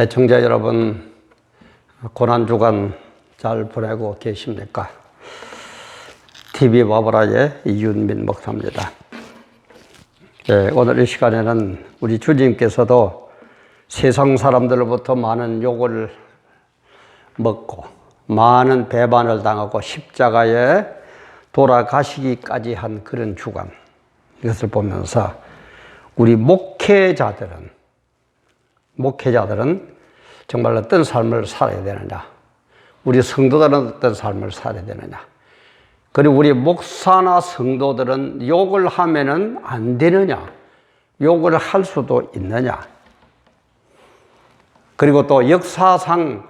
애청자 여러분, 고난주간 잘 보내고 계십니까? TV 바보라의 이윤민 목사입니다. 예, 오늘 이 시간에는 우리 주님께서도 세상 사람들로부터 많은 욕을 먹고 많은 배반을 당하고 십자가에 돌아가시기까지 한 그런 주간 이것을 보면서 우리 목회자들은 목회자들은 정말 어떤 삶을 살아야 되느냐 우리 성도들은 어떤 삶을 살아야 되느냐 그리고 우리 목사나 성도들은 욕을 하면은 안 되느냐 욕을 할 수도 있느냐. 그리고 또 역사상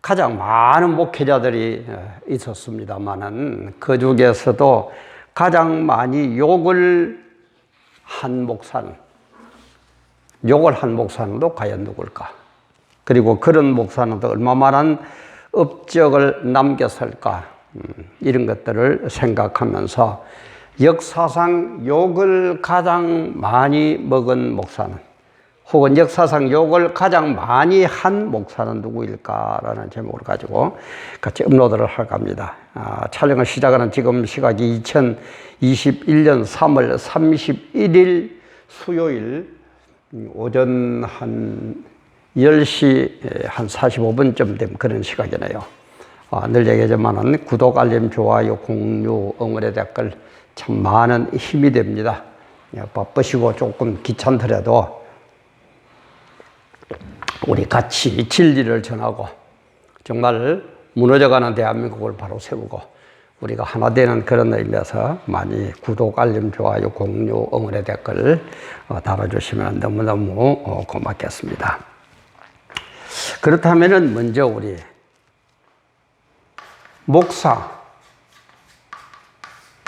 가장 많은 목회자들이 있었습니다만은 그 중에서도 가장 많이 욕을 한 목사는 욕을 한 목사는 또 과연 누굴까? 그리고 그런 목사는 또 얼마만한 업적을 남겼을까? 음, 이런 것들을 생각하면서 역사상 욕을 가장 많이 먹은 목사는 혹은 역사상 욕을 가장 많이 한 목사는 누구일까라는 제목을 가지고 같이 업로드를 할 겁니다. 아, 촬영을 시작하는 지금 시각이 2021년 3월 31일 수요일 오전 한 10시 한 45분쯤 되면 그런 시각이네요. 아, 늘 얘기하지만은 구독, 알림, 좋아요, 공유, 응원의 댓글 참 많은 힘이 됩니다. 예, 바쁘시고 조금 귀찮더라도 우리 같이 진리를 전하고 정말 무너져가는 대한민국을 바로 세우고 우리가 하나 되는 그런 의미에서 많이 구독, 알림, 좋아요, 공유, 응원의 댓글 어, 달아주시면 너무너무 어, 고맙겠습니다. 그렇다면 먼저 우리 목사,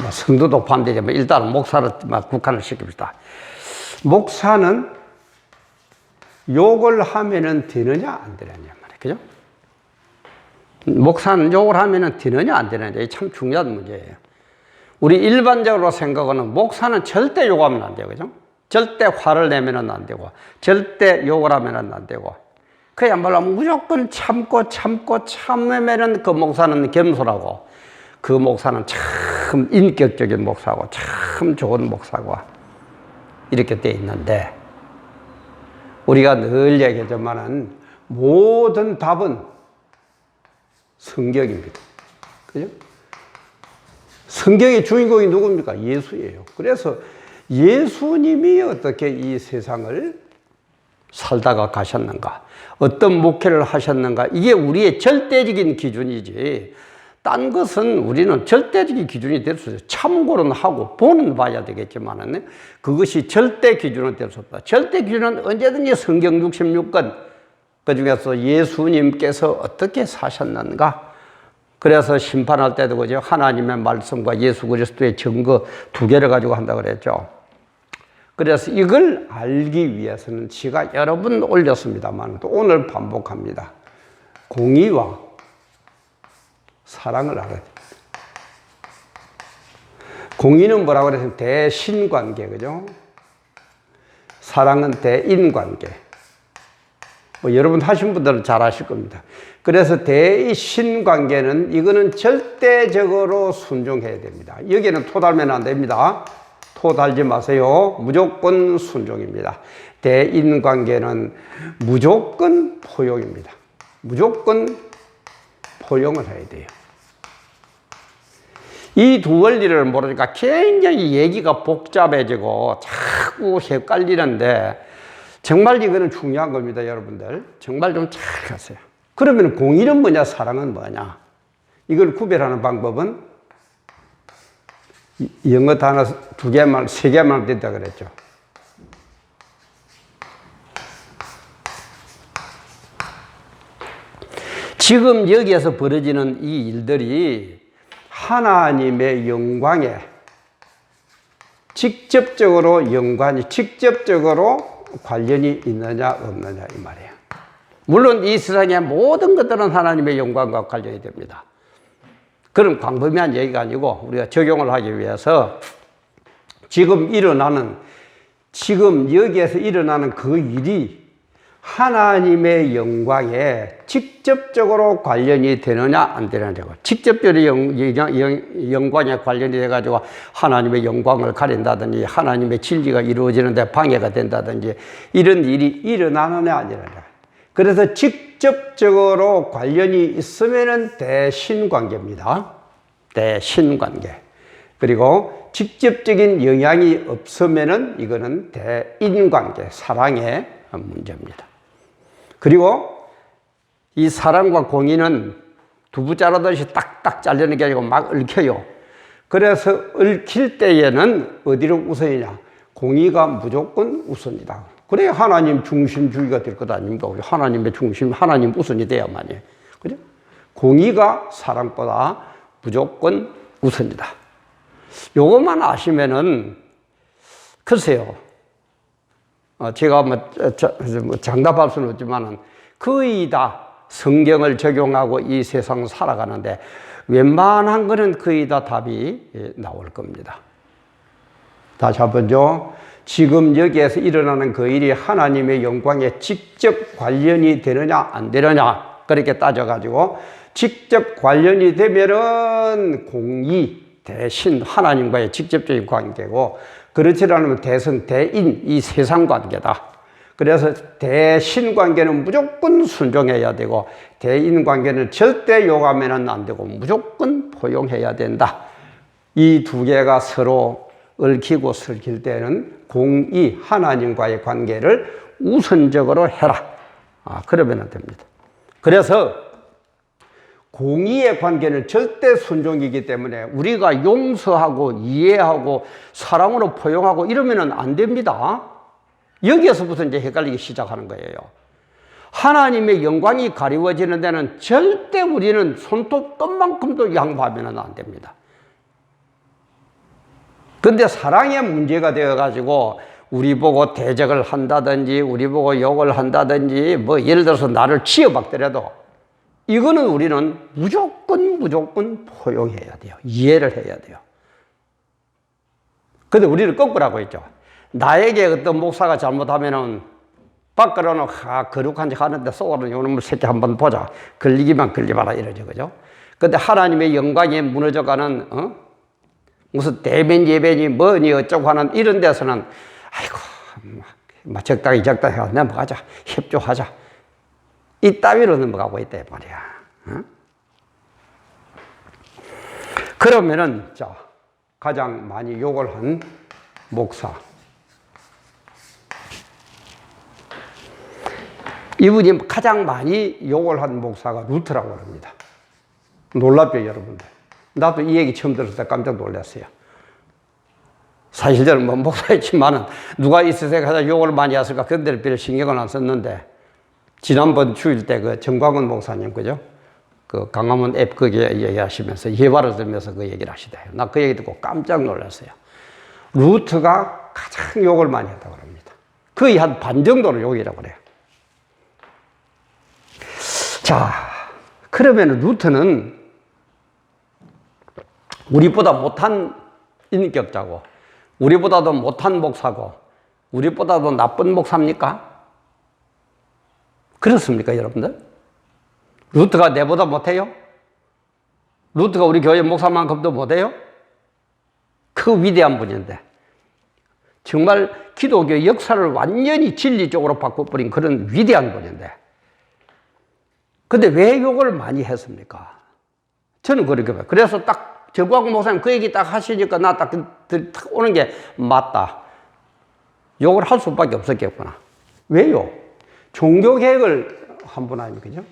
뭐 성도도 반대지만 일단은 목사를 국한을 시킵시다. 목사는 욕을 하면은 되느냐 안 되느냐 말이에요. 그죠? 목사는 욕을 하면은 되느냐 안 되느냐 이게 참 중요한 문제예요. 우리 일반적으로 생각하는 목사는 절대 욕하면 안 돼요. 그죠? 절대 화를 내면은 안 되고 절대 욕을 하면은 안 되고 그야말로 무조건 참고 참고 참으면은 그 목사는 겸손하고 그 목사는 참 인격적인 목사고 참 좋은 목사고 이렇게 돼 있는데 우리가 늘 얘기하지만은 모든 답은 성경입니다. 그죠? 성경의 주인공이 누굽니까? 예수예요. 그래서 예수님이 어떻게 이 세상을 살다가 가셨는가? 어떤 목회를 하셨는가? 이게 우리의 절대적인 기준이지. 딴 것은 우리는 절대적인 기준이 될 수 있어요. 참고는 하고 보는 봐야 되겠지만은 그것이 절대 기준은 될 수 없다. 절대 기준은 언제든지 성경 66권 그 중에서 예수님께서 어떻게 사셨는가? 그래서 심판할 때도 그죠. 하나님의 말씀과 예수 그리스도의 증거 두 개를 가지고 한다 그랬죠. 그래서 이걸 알기 위해서는 제가 여러 번 올렸습니다만 또 오늘 반복합니다. 공의와 사랑을 알아야 됩니다. 공의는 뭐라고 그랬어요? 대신 관계, 그죠? 사랑은 대인 관계. 뭐 여러분 하신 분들은 잘 아실 겁니다. 그래서 대신 관계는 이거는 절대적으로 순종해야 됩니다. 여기는 토 달면 안 됩니다. 토 달지 마세요. 무조건 순종입니다. 대인 관계는 무조건 포용입니다. 무조건 포용을 해야 돼요. 이 두 원리를 모르니까 굉장히 얘기가 복잡해지고 자꾸 헷갈리는데 정말 이거는 중요한 겁니다, 여러분들. 정말 좀잘 하세요. 그러면 공의는 뭐냐, 사랑은 뭐냐? 이걸 구별하는 방법은 영어 단어 두 개만, 세 개만 된다 그랬죠. 지금 여기에서 벌어지는 이 일들이 하나님의 영광에 직접적으로 연관이, 직접적으로 관련이 있느냐, 없느냐, 이 말이에요. 물론 이 세상의 모든 것들은 하나님의 영광과 관련이 됩니다. 그런 광범위한 얘기가 아니고 우리가 적용을 하기 위해서 지금 일어나는, 지금 여기에서 일어나는 그 일이 하나님의 영광에 직접적으로 관련이 되느냐 안 되느냐고 직접적으로 영, 영, 영, 영광에 관련이 돼 가지고 하나님의 영광을 가린다든지 하나님의 진리가 이루어지는데 방해가 된다든지 이런 일이 일어나느냐 안 일어나냐. 그래서 직접적으로 관련이 있으면은 대신 관계입니다. 대신 관계. 그리고 직접적인 영향이 없으면은 이거는 대인 관계 사랑의 문제입니다. 그리고 이 사랑과 공의는 두부 자르듯이 딱딱 잘리는 게 아니고 막 얽혀요. 그래서 얽힐 때에는 어디로 우선이냐? 공의가 무조건 우선이다. 그래야 하나님 중심주의가 될 것 아닙니까? 하나님의 중심, 하나님 우선이 돼야만이. 그죠? 공의가 사랑보다 무조건 우선이다. 요것만 아시면은, 글쎄요. 어, 제가 뭐, 저, 뭐 장담할 수는 없지만은 거의 다 성경을 적용하고 이 세상 살아가는데 웬만한 거는 거의 다 답이 예, 나올 겁니다. 다시 한번죠. 지금 여기에서 일어나는 그 일이 하나님의 영광에 직접 관련이 되느냐 안 되느냐 그렇게 따져가지고 직접 관련이 되면은 공의 대신 하나님과의 직접적인 관계고 그렇지 않으면 대성 대인 이 세상 관계다. 그래서 대신 관계는 무조건 순종해야 되고 대인 관계는 절대 요구하면 안 되고 무조건 포용해야 된다. 이 두 개가 서로 얽히고 설킬 때는 공의 하나님과의 관계를 우선적으로 해라. 아, 그러면 됩니다. 그래서 공의의 관계는 절대 순종이기 때문에 우리가 용서하고 이해하고 사랑으로 포용하고 이러면 안 됩니다. 여기에서부터 이제 헷갈리기 시작하는 거예요. 하나님의 영광이 가리워지는 데는 절대 우리는 손톱 떴만큼도 양보하면 안 됩니다. 근데 사랑의 문제가 되어가지고 우리 보고 대적을 한다든지 우리 보고 욕을 한다든지 뭐 예를 들어서 나를 치어박더라도 이거는 우리는 무조건 무조건 포용해야 돼요. 이해를 해야 돼요. 근데 우리는 거꾸로 하고 있죠. 나에게 어떤 목사가 잘못하면은 밖으로는 하, 거룩한 척 하는데 속으로는 요놈의 새끼 한번 보자. 걸리기만 걸려봐라 이러죠. 그죠? 근데 하나님의 영광이 무너져가는, 어? 무슨 대변 예배니 뭐니 어쩌고 하는 이런 데서는 아이고, 뭐 적당히 적당히 하고 넘어가자. 협조하자. 이 따위로 넘어가고 있다 말이야. 어? 그러면은 자 가장 많이 욕을 한 목사 이분이 가장 많이 욕을 한 목사가 루트라고 합니다. 놀랍죠, 여러분들. 나도 이 얘기 처음 들었을 때 깜짝 놀랐어요. 사실 저는 뭐 목사였지만은 누가 있어서 가장 욕을 많이 했을까 그런데 별 신경을 안 썼는데 지난번 주일 때 그 정광훈 목사님 그죠? 그 강화문 앱 거기에 얘기하시면서 예화를 들면서 그 얘기를 하시대요. 나 그 얘기 듣고 깜짝 놀랐어요. 루트가 가장 욕을 많이 했다고 합니다. 거의 한 반 정도는 욕이라고 그래요. 자, 그러면 루트는 우리보다 못한 인격자고, 우리보다도 못한 목사고, 우리보다도 나쁜 목사입니까? 그렇습니까, 여러분들? 루트가 내보다 못해요? 루트가 우리 교회 목사만큼도 못해요? 그 위대한 분인데. 정말 기독교 역사를 완전히 진리적으로 바꿔버린 그런 위대한 분인데. 근데 왜 욕을 많이 했습니까? 저는 그렇게 봐요. 그래서 딱 정광훈 목사님 그 얘기 딱 하시니까 나 딱 오는 게 맞다. 욕을 할 수밖에 없었겠구나. 왜요? 종교 개혁을 한 분 아닙니까? 그죠?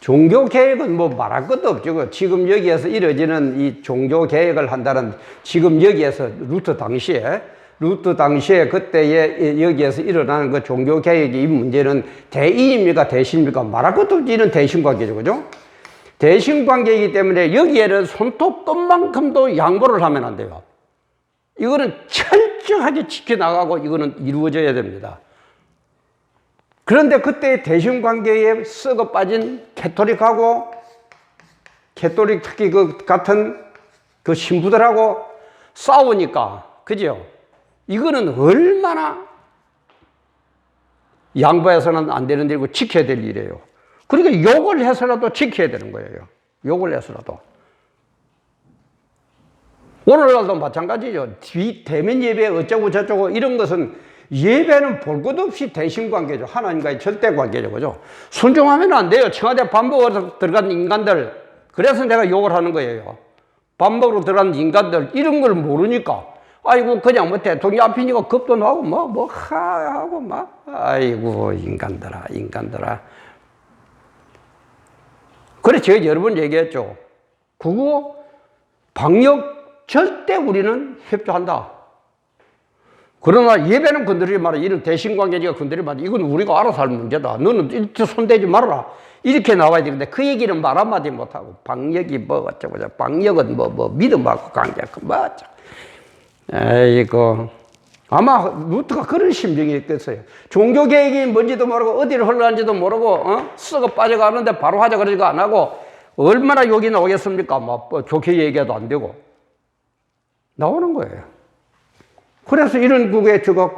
종교 개혁은 뭐 말할 것도 없죠. 지금 여기에서 이루어지는 이 종교 개혁을 한다는 지금 여기에서 루트 당시에 루트 당시에 그때에 여기에서 일어나는 그 종교 개혁의 이 문제는 대인입니까 대신입니까 말할 것도 없지 이는 대신 관계죠. 그죠? 대신 관계이기 때문에 여기에는 손톱 떴만큼도 양보를 하면 안 돼요. 이거는 철저하게 지켜나가고 이거는 이루어져야 됩니다. 그런데 그때 대신 관계에 썩어 빠진 캐토릭하고 캐토릭 특히 그 같은 그 신부들하고 싸우니까 그죠? 이거는 얼마나 양보해서는 안 되는 일이고 지켜야 될 일이에요. 그러니까 욕을 해서라도 지켜야 되는 거예요. 욕을 해서라도. 오늘날도 마찬가지죠. 뒤, 대면 예배 어쩌고 저쩌고 이런 것은 예배는 볼 것 없이 대신 관계죠. 하나님과의 절대 관계죠. 그죠? 순종하면 안 돼요. 청와대 반복으로 들어간 인간들. 그래서 내가 욕을 하는 거예요. 반복으로 들어간 인간들. 이런 걸 모르니까. 아이고, 그냥 뭐 대통령 앞이니까 겁도 나고 뭐, 뭐, 하, 하고 막. 아이고, 인간들아, 인간들아. 그래, 제가 여러 번 얘기했죠. 그거 방역 절대 우리는 협조한다. 그러나 예배는 건드리지 마라. 이런 대신 관계지가 건드리지 마라. 이건 우리가 알아서 할 문제다. 너는 이렇게 손대지 말아라. 이렇게 나와야 되는데 그 얘기는 말 한마디 못하고 방역이 뭐 어쩌고 저쩌고 방역은 뭐, 뭐 믿음하고 관계하고 뭐 어쩌고. 에이고. 아마 루트가 그런 심정이 있겠어요. 종교 계획이 뭔지도 모르고 어디를 흘러가는지도 모르고 어? 썩어 빠져가는데 바로 하자 그러지가 안 하고 얼마나 욕이 나오겠습니까? 뭐 좋게 얘기해도 안 되고 나오는 거예요. 그래서 이런 국에 제가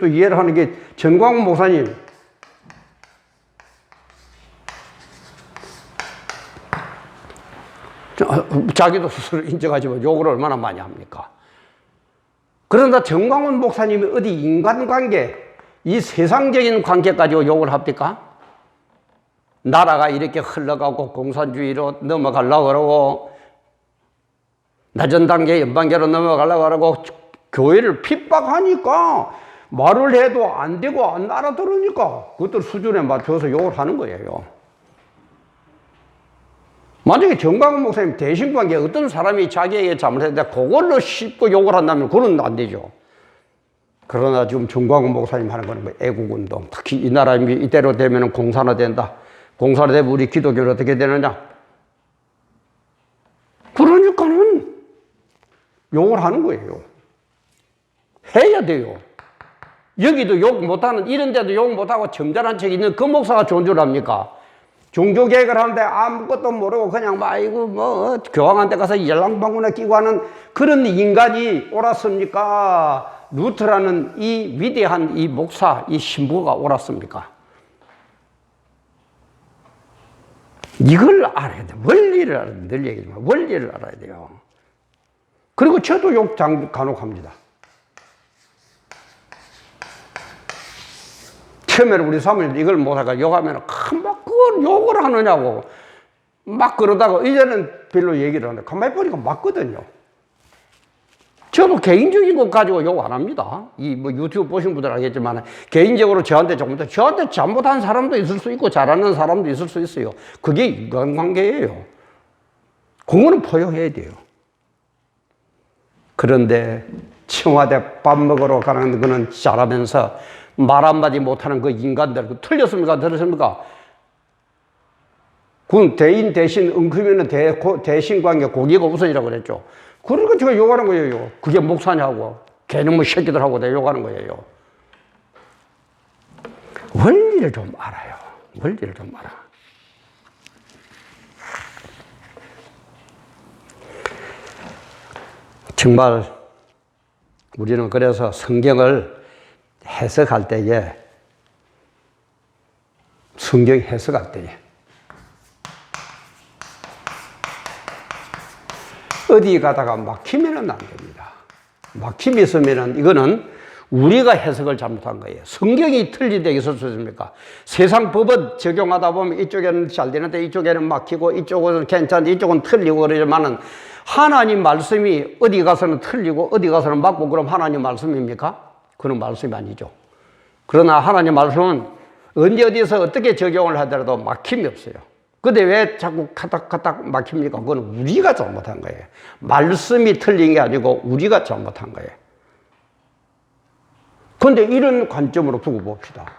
또 이해를 하는 게 전광훈 목사님 저, 자기도 스스로 인정하지만 욕을 얼마나 많이 합니까? 그런다 정광훈 목사님이 어디 인간관계, 이 세상적인 관계 가지고 욕을 합니까? 나라가 이렇게 흘러가고 공산주의로 넘어가려고 그러고 낮은 단계 연방계로 넘어가려고 그러고 교회를 핍박하니까 말을 해도 안 되고 안 알아들으니까 그것들 수준에 맞춰서 욕을 하는 거예요. 만약에 정광훈 목사님 대신관계 어떤 사람이 자기에게 잘못했는데 그걸로 씹고 욕을 한다면 그건 안 되죠. 그러나 지금 정광훈 목사님 하는 거는 뭐 애국운동, 특히 이 나라 이대로 되면 공산화된다. 공산화되면 우리 기독교는 어떻게 되느냐? 그러니까는 욕을 하는 거예요. 해야 돼요. 여기도 욕 못하는, 이런 데도 욕 못하고 점잖은 척 있는 그 목사가 좋은 줄 압니까? 종교 계획을 하는데 아무것도 모르고 그냥 막, 아이고, 뭐, 교황한테 가서 연락방문에 끼고 하는 그런 인간이 옳았습니까? 루트라는 이 위대한 이 목사, 이 신부가 옳았습니까? 이걸 알아야 돼. 원리를 알아야 돼. 늘 얘기지만 원리를 알아야 돼요. 그리고 저도 욕 장, 간혹 합니다. 처음에는 우리 사모님 이걸 못하가 욕하면 막 그걸 욕을 하느냐고 막 그러다가 이제는 별로 얘기를 안 해. 가만히 보니까 맞거든요. 저도 개인적인 것 가지고 욕 안 합니다. 이 뭐 유튜브 보신 분들 알겠지만 개인적으로 저한테 조금 더 저한테 잘못한 사람도 있을 수 있고 잘하는 사람도 있을 수 있어요. 그게 인간관계예요. 그거는 포용해야 돼요. 그런데 청와대 밥 먹으러 가는 거는 잘하면서 말 한마디 못하는 그 인간들, 그 틀렸습니까? 들었습니까? 그건 대인 대신 엉크면 대, 대신 관계 고기가 우선이라고 그랬죠. 그러니까 제가 욕하는 거예요. 그게 목사냐고. 걔는 뭐 새끼들 하고 내가 욕하는 거예요. 원리를 좀 알아요. 원리를 좀 알아. 정말 우리는 그래서 성경을 해석할 때에 성경 해석할 때에 어디 가다가 막히면은 안 됩니다. 막힘이 있으면은 이거는 우리가 해석을 잘못한 거예요. 성경이 수 있습니까? 세상 법은 적용하다 보면 이쪽에는 잘 되는데 이쪽에는 막히고 이쪽은 괜찮은데 이쪽은 틀리고 그러지만은 하나님 말씀이 어디 가서는 틀리고 어디 가서는 맞고 그럼 하나님 말씀입니까? 그런 말씀이 아니죠. 그러나 하나님 말씀은 언제 어디서 어떻게 적용을 하더라도 막힘이 없어요. 근데 왜 자꾸 카닥카닥 막힙니까? 그건 우리가 잘못한 거예요. 말씀이 틀린 게 아니고 우리가 잘못한 거예요. 근데 이런 관점으로 두고 봅시다.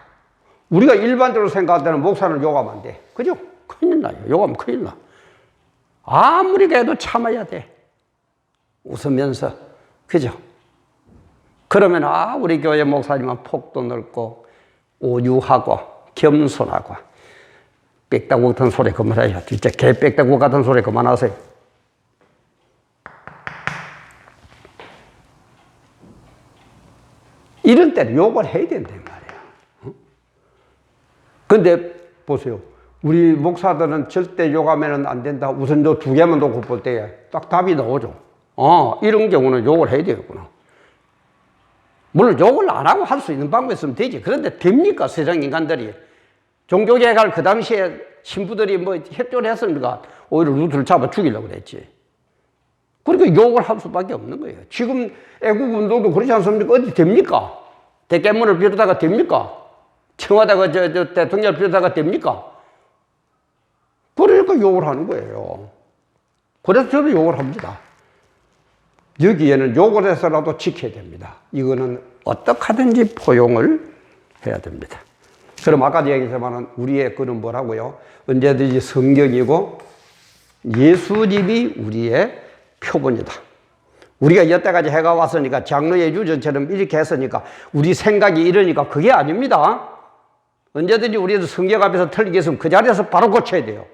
우리가 일반적으로 생각할 때는 목사는 욕하면 안 돼. 그죠? 큰일 나요. 욕하면 큰일 나. 아무리 해도 참아야 돼. 웃으면서. 그죠? 그러면, 아, 우리 교회 목사님은 폭도 넓고, 오유하고, 겸손하고, 빽다구 같은 소리 그만해요. 진짜 개 빽다구 같은 소리 그만하세요. 이런 때는 욕을 해야 된단 말이에요. 근데 보세요. 우리 목사들은 절대 욕하면 안 된다. 우선 저 두 개만 놓고 볼 때에 딱 답이 나오죠. 어, 이런 경우는 욕을 해야 되겠구나. 물론 욕을 안 하고 할 수 있는 방법이 있으면 되지. 그런데 됩니까? 세상 인간들이. 종교개혁할 그 당시에 신부들이 뭐 협조를 했습니까? 오히려 루트를 잡아 죽이려고 그랬지. 그러니까 욕을 할 수밖에 없는 거예요. 지금 애국운동도 그렇지 않습니까? 어디 됩니까? 대깨문을 비롯다가 됩니까? 청와대가 저, 저 대통령을 비롯다가 됩니까? 그러니까 욕을 하는 거예요. 그래서 저도 욕을 합니다. 여기에는 욕을 해서라도 지켜야 됩니다. 이거는 어떻게 하든지 포용을 해야 됩니다. 그럼 아까도 얘기했지만 우리의 그는 뭐라고요? 언제든지 성경이고 예수님이 우리의 표본이다. 우리가 여태까지 해가 왔으니까 장로의 유전처럼 이렇게 했으니까 우리 생각이 이러니까 그게 아닙니다. 언제든지 우리도 성경 앞에서 틀리게 했으면 그 자리에서 바로 고쳐야 돼요.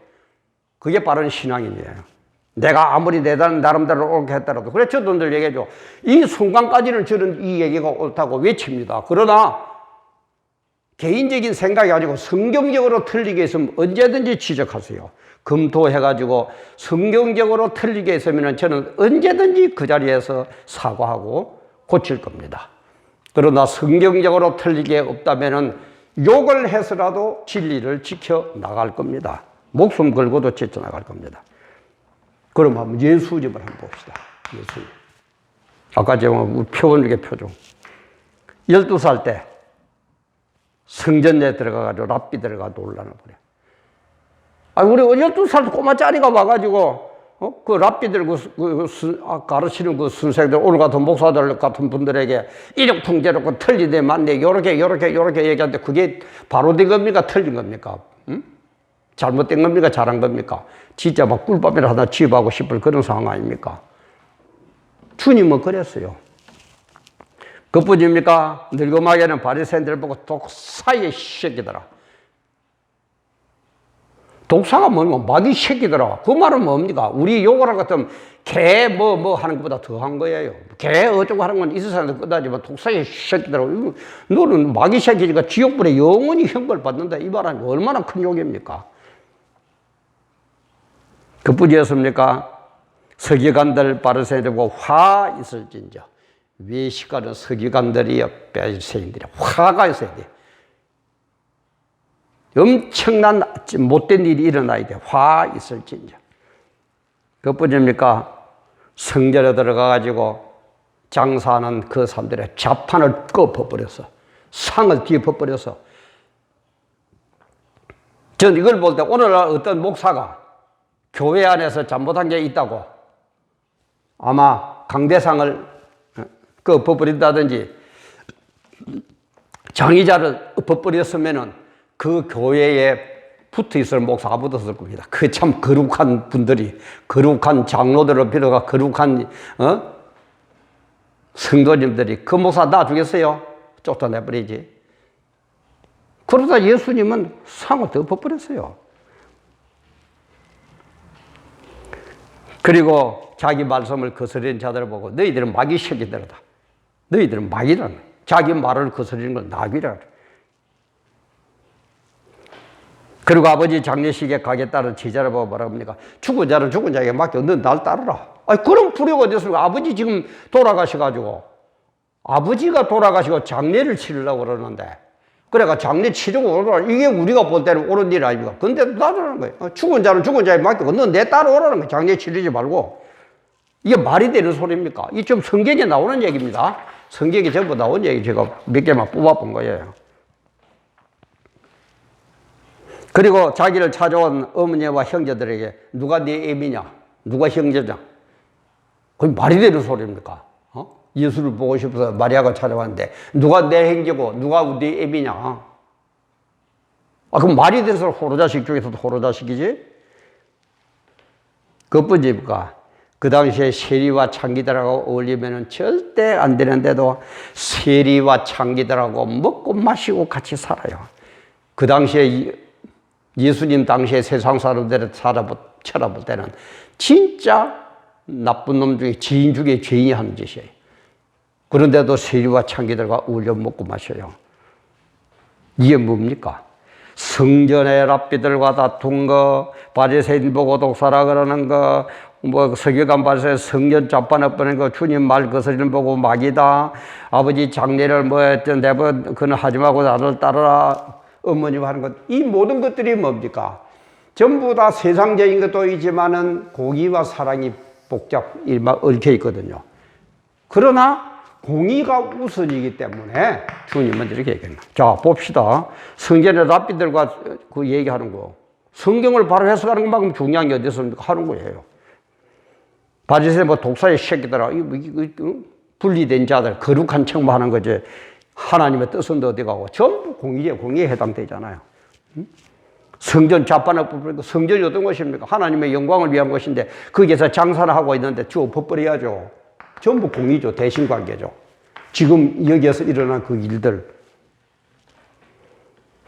그게 바른 신앙이에요. 내가 아무리 내 나름대로 옳게 했더라도. 그래, 저도 늘 얘기해줘. 이 순간까지는 저는 이 얘기가 옳다고 외칩니다. 그러나 개인적인 생각이 아니고 성경적으로 틀리게 했으면 언제든지 지적하세요. 검토해가지고 성경적으로 틀리게 했으면 저는 언제든지 그 자리에서 사과하고 고칠 겁니다. 그러나 성경적으로 틀리게 없다면 욕을 해서라도 진리를 지켜 나갈 겁니다. 목숨 걸고도 지켜 나갈 겁니다. 그럼 한번 예수님을 한번 봅시다. 예수님. 아까 제가 표본 중에 표종. 12살 때 성전에 들어가가지고 랍비 들어가 논란을 벌여. 아, 우리 12살 꼬마 짜리가 와가지고, 어? 그 랍비들, 그, 그, 그 수, 아, 가르치는 그 선생들, 오늘 같은 목사들 같은 분들에게 이력풍제로 그 틀리대 맞네, 요렇게, 요렇게, 요렇게 얘기하는데 그게 바로 된 겁니까? 틀린 겁니까? 응? 잘못된 겁니까? 잘한 겁니까? 진짜 막 꿀밤이라 하나 취업하고 싶을 그런 상황 아닙니까? 주님은 그랬어요. 그뿐입니까? 늙음하게는 바리새인들 보고 독사의 새끼더라. 독사가 뭐냐? 마귀 새끼더라. 그 말은 뭡니까? 우리 할 같으면 개뭐 뭐 하는 것보다 더한 거예요. 개 어쩌고 하는 건 사람도 끝나지만 독사의 새끼더라. 너는 마귀 새끼니까 지옥불에 영원히 형벌 받는다. 이 말은 얼마나 큰 욕입니까? 그뿐이었습니까? 서기관들 바르새인들 보고 화 있을진저 외식하는 서기관들이여 바리새인들이 화가 있어야 돼. 엄청난 못된 일이 일어나야 돼. 화 있을진저. 그뿐입니까? 성전에 들어가 가지고 장사하는 그 사람들의 자판을 꺼버렸어. 상을 뒤엎어버려서. 전 이걸 볼 때 오늘날 어떤 목사가 교회 안에서 잘못한 게 있다고 아마 강대상을 엎어버린다든지 장의자를 엎어버렸으면은 그 교회에 붙어 있을 목사가 붙었을 겁니다. 그 참 거룩한 분들이, 거룩한 장로들을 비롯해 거룩한, 어? 성도님들이 그 목사 놔주겠어요? 쫓아내버리지. 그러다 예수님은 상을 덮어버렸어요. 그리고 자기 말씀을 거스르는 자들을 보고 너희들은 마귀 새끼들이다. 너희들은 마귀라. 자기 말을 거스르는 건 나귀라. 그리고 아버지 장례식에 가겠다는 제자를 보고 뭐라 합니까? 죽은 자는 죽은 자에게 맡겨. 너날 따르라. 아니, 그런 불효가 됐습니까? 아버지 지금 돌아가셔가지고, 아버지가 돌아가시고 장례를 치르려고 그러는데, 그래가 장례 치르고 오라. 이게 우리가 볼 때는 옳은 일 아닙니까? 근데 나도라는 거예요. 어, 죽은 자는 죽은 자에 맡기고, 너내 따라오라는 거예요. 장례 치르지 말고. 이게 말이 되는 소리입니까? 이 좀 성경에 나오는 얘기입니다. 성경에 전부 나온 얘기 제가 몇 개만 뽑아본 거예요. 그리고 자기를 찾아온 어머니와 형제들에게 누가 네 애미냐? 누가 형제냐? 그게 말이 되는 소리입니까? 어? 예수를 보고 싶어서 마리아가 찾아왔는데 누가 내 형제고 누가 네 애미냐? 아, 그럼 말이 소리 호로자식 중에서도 호로자식이지? 그뿐입니까? 그 당시에 세리와 창기들하고 어울리면 절대 안 되는데도 세리와 창기들하고 먹고 마시고 같이 살아요. 그 당시에 예수님 당시에 세상 사람들을 살아볼, 쳐다볼 때는 진짜 나쁜 놈 중에 지인 중에 죄인이 하는 짓이에요. 그런데도 세리와 창기들과 어울려 먹고 마셔요. 이게 뭡니까? 성전의 랍비들과 다툰 거, 바리새인 보고 독사라 그러는 거, 뭐 서기관 바리새 성전 엎는 거, 주님 말 거스리는 보고 막이다. 아버지 장례를 뭐 했던 내번 그는 하지 말고 나를 따르라. 어머님 하는 것. 이 모든 것들이 뭡니까? 전부 다 세상적인 것도 있지만은 공의와 사랑이 복잡 얽혀 있거든요. 그러나 공의가 우선이기 때문에 주님은 이렇게 얘기합니다. 자, 봅시다. 성전의 랍비들과 그 얘기하는 거. 성경을 바로 해석하는 것만큼 중요한 게 어디 있습니까? 하는 거예요. 바리새 뭐 독사의 새끼들아, 이거, 이거, 이거, 분리된 자들, 거룩한 척만 하는 거지. 하나님의 뜻은 어디 가고 전부 공의에 공의에 해당되잖아요. 응? 성전 자판을 부르고 성전이 어떤 것입니까? 하나님의 영광을 위한 것인데 거기에서 장사를 하고 있는데 주어 벗버려야죠. 전부 공의죠. 대신 관계죠. 지금 여기에서 일어난 그 일들.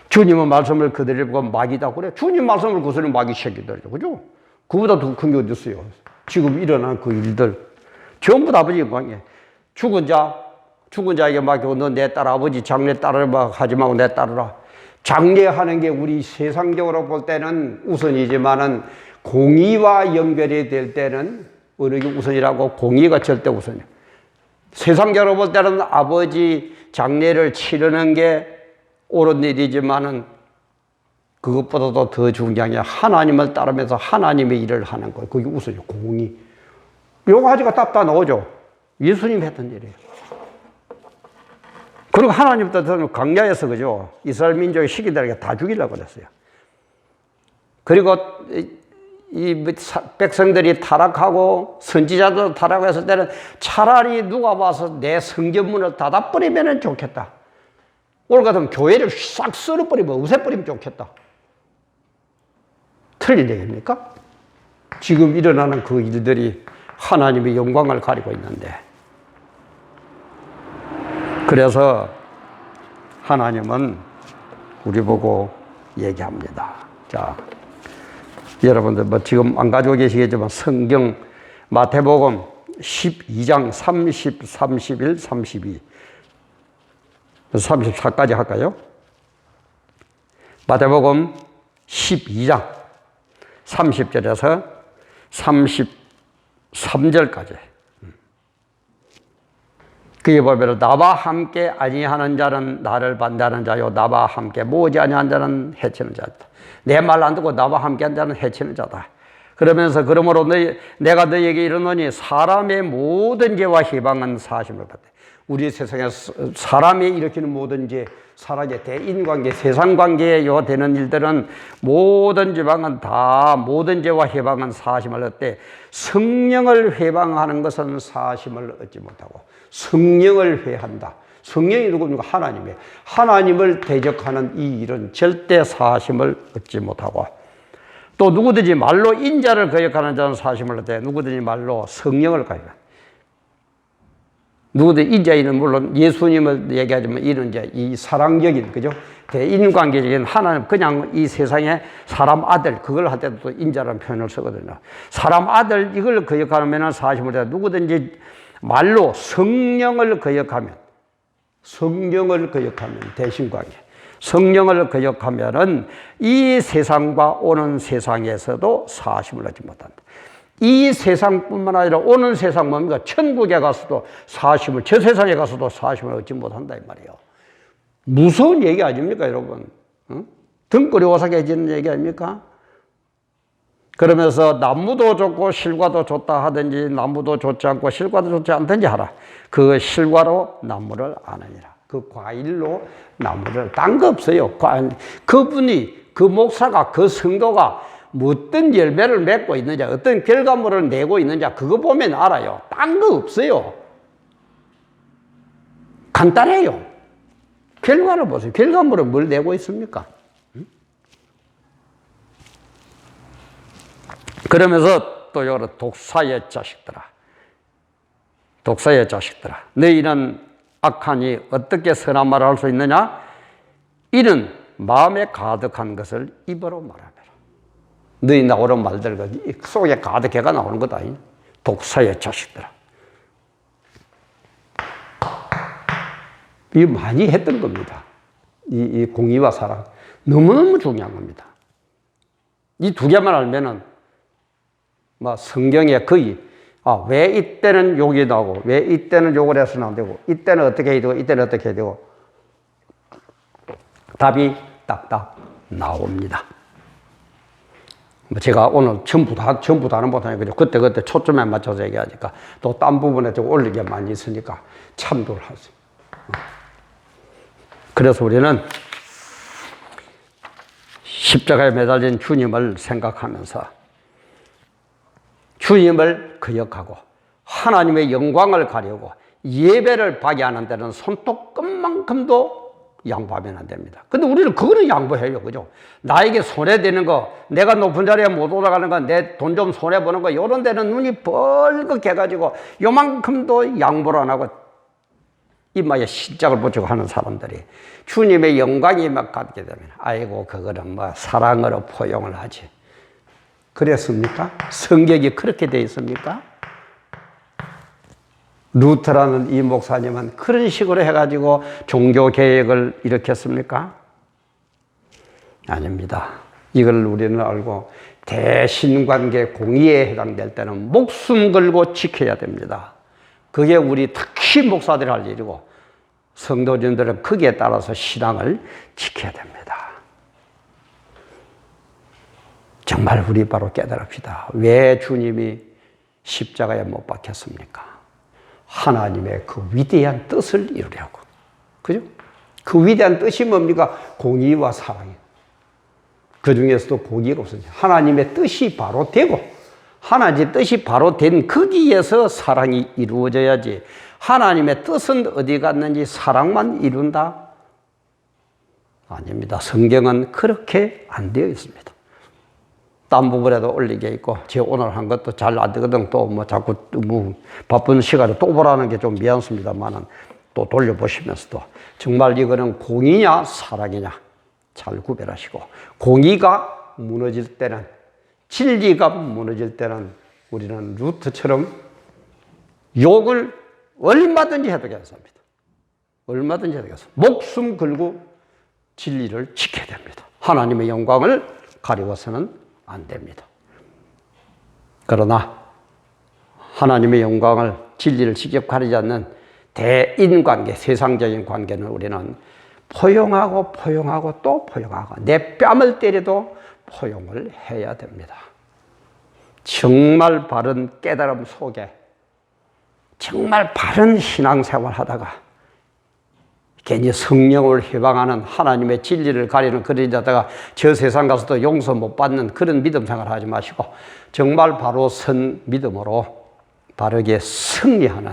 주님은 말씀을 그대로 보고 막이다 그래. 주님 말씀을 거스르는 막이 새끼들이죠. 그죠? 그보다 더 큰 게 어디 있어요? 지금 일어난 그 일들. 전부 다 아버지 영광이에요. 죽은 자, 죽은 자에게 맡기고 너 내 딸 아버지 장례 따르라 막 하지 말고 내 따르라. 장례하는 게 우리 세상적으로 볼 때는 우선이지만은 공의와 연결이 될 때는 게 우선이라고 공의가 절대 우선이야. 세상적으로 볼 때는 아버지 장례를 치르는 게 옳은 일이지만은 그것보다도 더 중요한 게 하나님을 따르면서 하나님의 일을 하는 거예요. 그게 우선이요. 공의. 요거 가지고 답다 나오죠. 예수님 했던 일이에요. 그리고 하나님도 저는 광야에서 그죠. 이스라엘 민족의 시기들에게 다 죽이려고 그랬어요. 그리고 이, 이 백성들이 타락하고 선지자도 타락했을 때는 차라리 누가 와서 내 성전문을 닫아버리면 좋겠다. 오늘 같으면 교회를 싹 썰어버리면 없애버리면 좋겠다. 틀린 얘기입니까? 지금 일어나는 그 일들이 하나님의 영광을 가리고 있는데 그래서 하나님은 우리 보고 얘기합니다. 자, 여러분들 뭐 지금 안 가지고 계시겠지만 성경 마태복음 12장 30, 31, 32 34까지 할까요? 마태복음 12장 30절에서 33절까지 그에 보면 나와 함께 아니하는 자는 나를 반대하는 자요 나와 함께 모지 아니하는 자는 해치는 자다. 내 말 안 듣고 나와 함께 한 자는 해치는 자다. 그러면서 그러므로 너희, 내가 너에게 이르노니 사람의 모든 죄와 희방은 사심을 받대. 우리 세상에 사람이 일으키는 모든 죄, 사람의 대인관계, 세상관계에 요 되는 일들은 모든 지방은 다 모든 죄와 해방은 사심을 얻되 성령을 회방하는 것은 사심을 얻지 못하고 성령을 회한다. 성령이 누굽니까? 하나님이에요. 하나님을 대적하는 이 일은 절대 사심을 얻지 못하고 또 누구든지 말로 인자를 거역하는 자는 사심을 얻되 누구든지 말로 성령을 거역한다. 누구든 인자인은 물론 예수님을 얘기하지만 이는 이제 이 사랑적인 그죠 대인관계적인 하나님 그냥 이 세상에 사람 아들 그걸 할 때도 또 인자라는 표현을 쓰거든요. 사람 아들 이걸 거역하면 사심을 해 누구든지 말로 성령을 거역하면 성령을 거역하면 대신관계 성령을 거역하면은 이 세상과 오는 세상에서도 사심을 하지 못한다. 이 세상뿐만 아니라 오는 세상 뭡니까? 천국에 가서도 사심을, 저 세상에 가서도 사심을 얻지 못한다, 이 말이에요. 무서운 얘기 아닙니까, 여러분? 응? 등골이 오싹해지는 얘기 아닙니까? 그러면서 나무도 좋고 실과도 좋다 하든지 나무도 좋지 않고 실과도 좋지 않든지 하라. 그 실과로 나무를 아느니라. 그 과일로 나무를 딴 거 없어요. 그분이 그 목사가 그 성도가 어떤 열매를 맺고 있는지 어떤 결과물을 내고 있는지 그거 보면 알아요. 딴 거 없어요. 간단해요. 결과를 보세요. 결과물은 뭘 내고 있습니까? 그러면서 또 여러 독사의 자식들아. 독사의 자식들아. 너희는 악하니 어떻게 선한 말을 할 수 있느냐? 이는 마음에 가득한 것을 입으로 말하라. 너희 나오는 말들 그 속에 가득해가 나오는 거다. 독사의 자식들아. 이 많이 했던 겁니다. 이, 이 공의와 사랑. 너무너무 중요한 겁니다. 이 두 개만 알면은 뭐 성경에 거의 아, 왜 이때는 욕이 나오고 왜 이때는 욕을 해서는 안 되고 이때는 어떻게 해야 되고 이때는 어떻게 해야 되고 답이 딱딱 나옵니다. 뭐 제가 오늘 전부 다 전부 다는 못하니까 그때 그때 초점에 맞춰서 얘기하니까 또 딴 부분에 좀 올리게 많이 있으니까 참조를 하세요. 그래서 우리는 십자가에 매달린 주님을 생각하면서 주님을 거역하고 하나님의 영광을 가려고 예배를 받게 하는 데는 손톱끝만큼도 양보하면 안 됩니다. 근데 우리는 그거는 양보해요. 그죠? 나에게 손해되는 거, 내가 높은 자리에 못 올라가는 거, 내 돈 좀 손해보는 거, 이런 데는 눈이 벌겋게 해가지고 요만큼도 양보를 안 하고 이마에 신짝을 붙이고 하는 사람들이 주님의 영광이 막 갖게 되면 아이고 그거는 뭐 사랑으로 포용을 하지. 그랬습니까? 성격이 그렇게 돼 있습니까? 루터라는 이 목사님은 그런 식으로 해가지고 종교 개혁을 일으켰습니까? 아닙니다. 이걸 우리는 알고 대신관계 공의에 해당될 때는 목숨 걸고 지켜야 됩니다. 그게 우리 특히 목사들이 할 일이고 성도진들은 거기에 따라서 신앙을 지켜야 됩니다. 정말 우리 바로 깨달읍시다. 왜 주님이 십자가에 못 박혔습니까? 하나님의 그 위대한 뜻을 이루려고. 그죠? 그 위대한 뜻이 뭡니까? 공의와 사랑이. 그 중에서도 공의가 없어요. 하나님의 뜻이 바로 되고, 하나님의 뜻이 바로 된 거기에서 사랑이 이루어져야지. 하나님의 뜻은 어디 갔는지 사랑만 이룬다? 아닙니다. 성경은 그렇게 안 되어 있습니다. 딴 부분에도 올리게 있고, 제 오늘 한 것도 잘 안 되거든. 또 뭐 자꾸 뭐 바쁜 시간에 또 보라는 게 좀 미안습니다만은 또 돌려보시면서도 정말 이거는 공이냐 사랑이냐 잘 구별하시고 공의가 무너질 때는 진리가 무너질 때는 우리는 루트처럼 욕을 얼마든지 해도 괜찮습니다. 얼마든지 해도 괜찮습니다. 목숨 걸고 진리를 지켜야 됩니다. 하나님의 영광을 가리워서는 안 됩니다. 그러나 하나님의 영광을 진리를 직접 가리지 않는 대인관계, 세상적인 관계는 우리는 포용하고 포용하고 또 포용하고 내 뺨을 때려도 포용을 해야 됩니다. 정말 바른 깨달음 속에 정말 바른 신앙생활 하다가 괜히 성령을 해방하는 하나님의 진리를 가리는 그런 자다가 저 세상 가서도 용서 못 받는 그런 믿음 생활 하지 마시고 정말 바로 선 믿음으로 바르게 승리하는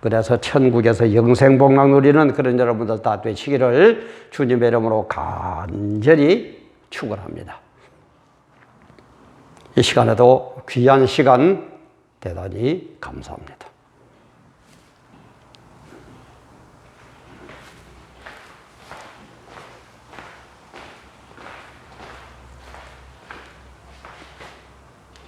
그래서 천국에서 영생복락 누리는 그런 여러분들 다 되시기를 주님의 이름으로 간절히 축원합니다. 이 시간에도 귀한 시간 대단히 감사합니다.